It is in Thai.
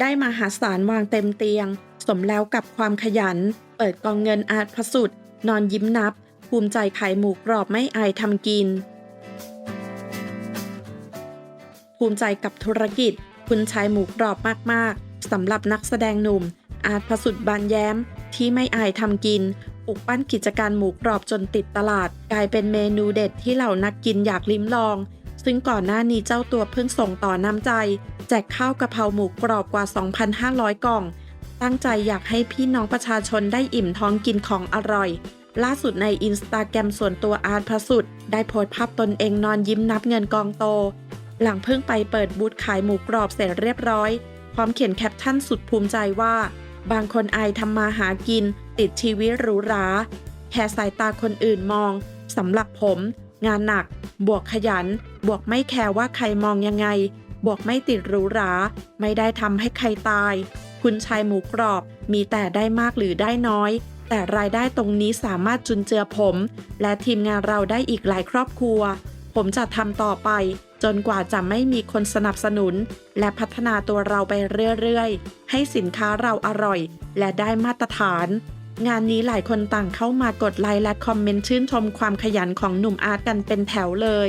ได้มหาศาลวางเต็มเตียง สมแล้วกับความขยัน เปิดกองเงินอาจพสุด นอนยิ้มนับ ภูมิใจขายหมูกรอบไม่อายทำกิน ภูมิใจกับธุรกิจ คุณชายหมูกรอบมาก ๆสำหรับนักแสดงหนุ่ม อาจพสุดบานแย้ม ที่ไม่อายทำกินปลุกปั้นกิจการหมูกรอบจนติดตลาด กลายเป็นเมนูเด็ดที่เหล่านักกินอยากลิ้มลอง ซึ่งก่อนหน้านี้เจ้าตัวเพิ่งส่งต่อน้ำใจ แจกข้าวกะเพราหมูกรอบกว่า 2,500 กล่อง ตั้งใจอยากให้พี่น้องประชาชนได้อิ่มท้องกินของอร่อย ล่าสุดในอินสตาแกรมส่วนตัวอาร์ตพระสุด ได้โพสต์ภาพตนเองนอนยิ้มนับเงินกองโต หลังเพิ่งไปเปิดบูธขายหมูกรอบเสร็จเรียบร้อย พร้อมเขียนแคปชั่นสุดภูมิใจว่า บางคนอายทำมาหากิน ติดชีวิตหรูหรา แค่สายตาคนอื่นมองสำหรับผม งานหนัก บวกขยัน บวกไม่แคร์ว่าใครมองยังไง บวกไม่ติดหรูหรา ไม่ได้ทำให้ใครตาย คุณชายหมูกรอบมีแต่ได้มากหรือได้น้อย แต่รายได้ตรงนี้สามารถจุนเจือผม และทีมงานเราได้อีกหลายครอบครัว ผมจะทำต่อไป จนกว่าจะไม่มีคนสนับสนุน และพัฒนาตัวเราไปเรื่อยๆ ให้สินค้าเราอร่อย และได้มาตรฐาน งานนี้หลายคนต่างเข้ามากดไลค์และคอมเมนต์ชื่นชมความขยันของหนุ่มอาร์ตกันเป็นแถวเลย